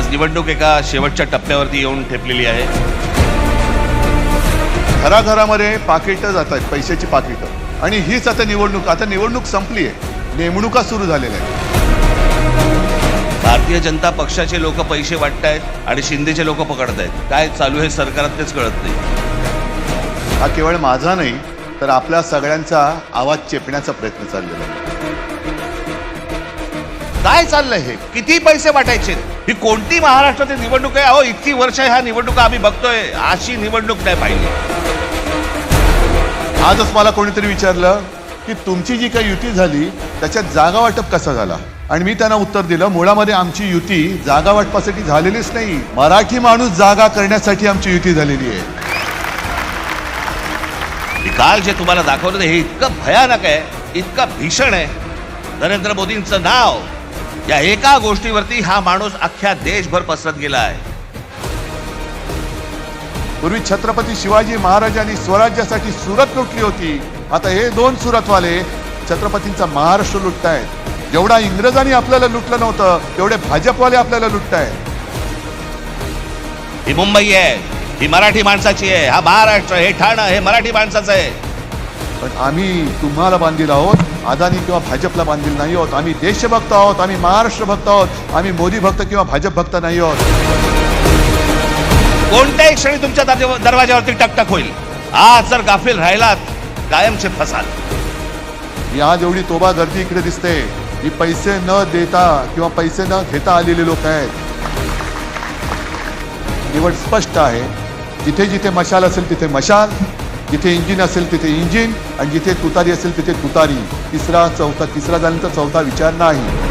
आज निवडणूक एका शेवटच्या टप्प्यावरती येऊन ठेपलेली आहे. घराघरामध्ये पाकिटं जात आहेत पैशाची पाकिटं. आणि हीच आता निवडणूक आता निवडणूक संपली आहे. नेमणुका सुरू झालेल्या आहेत. भारतीय जनता पक्षाचे लोक पैसे वाटतायत आणि शिंदेचे लोक पकडतायत. काय चालू आहे सरकारात तेच कळत नाही. हा केवळ माझा नाही तर आपल्या सगळ्यांचा आवाज चेपण्याचा प्रयत्न चाललेला आहे. काय चाललंय हे? किती पैसे वाटायचे? ही कोणती महाराष्ट्रातील निवडणूक आहे? अहो इतकी वर्ष ह्या निवडणुका आम्ही बघतोय. अशी निवडणूक नाही पाहिली. आजच मला कोणीतरी विचारलं की तुमची जी काही युती झाली त्याच्यात जागा वाटप कसा झाला? आणि मी त्यांना उत्तर दिलं मुळामध्ये आमची युती जागा वाटपासाठी झालेलीच नाही. मराठी माणूस जागा करण्यासाठी आमची युती झालेली आहे. काल जे तुम्हाला दाखवलं हे इतकं भयानक आहे इतकं भीषण आहे. नरेंद्र मोदींचं नाव या एका गोष्टीवरती हा माणूस अख्ख्या देशभर पसरत गेला आहे. पूर्वी छत्रपती शिवाजी महाराजांनी स्वराज्यासाठी सुरत लुटली होती. आता हे दोन सुरतवाले छत्रपतींचा महाराष्ट्र लुटतायत. जेवढा इंग्रजांनी आपल्याला लुटलं नव्हतं तेवढे भाजपवाले आपल्याला लुटतायत. ही मुंबई आहे ही मराठी माणसाची आहे हा महाराष्ट्र हे ठाणं हे मराठी माणसाचं आहे. पण आम्ही तुम्हाला बांधील आहोत अदानी किंवा भाजपला बांधील नाही आहोत. आम्ही देशभक्त आहोत आम्ही महाराष्ट्र भक्त आहोत आम्ही मोदी भक्त किंवा भाजप भक्त नाही आहोत. कोणत्याही क्षणी तुमच्या दरवाज्यावरती टकटक होईल. आज जर गाफील राहिलात कायमचे फसाल. ही आज एवढी तोबा गर्दी इकडे दिसते. ही पैसे न देता किंवा पैसे न घेता आलेले लोक आहेत. निवड स्पष्ट आहे. जिथे जिथे मशाल असेल तिथे मशाल. जिथे इंजिन असेल तिथे इंजिन आणि जिथे तुतारी असेल तिथे तुतारी. तिसरा चौथा तिसरा झाल्यानंतर चौथा विचार नाही.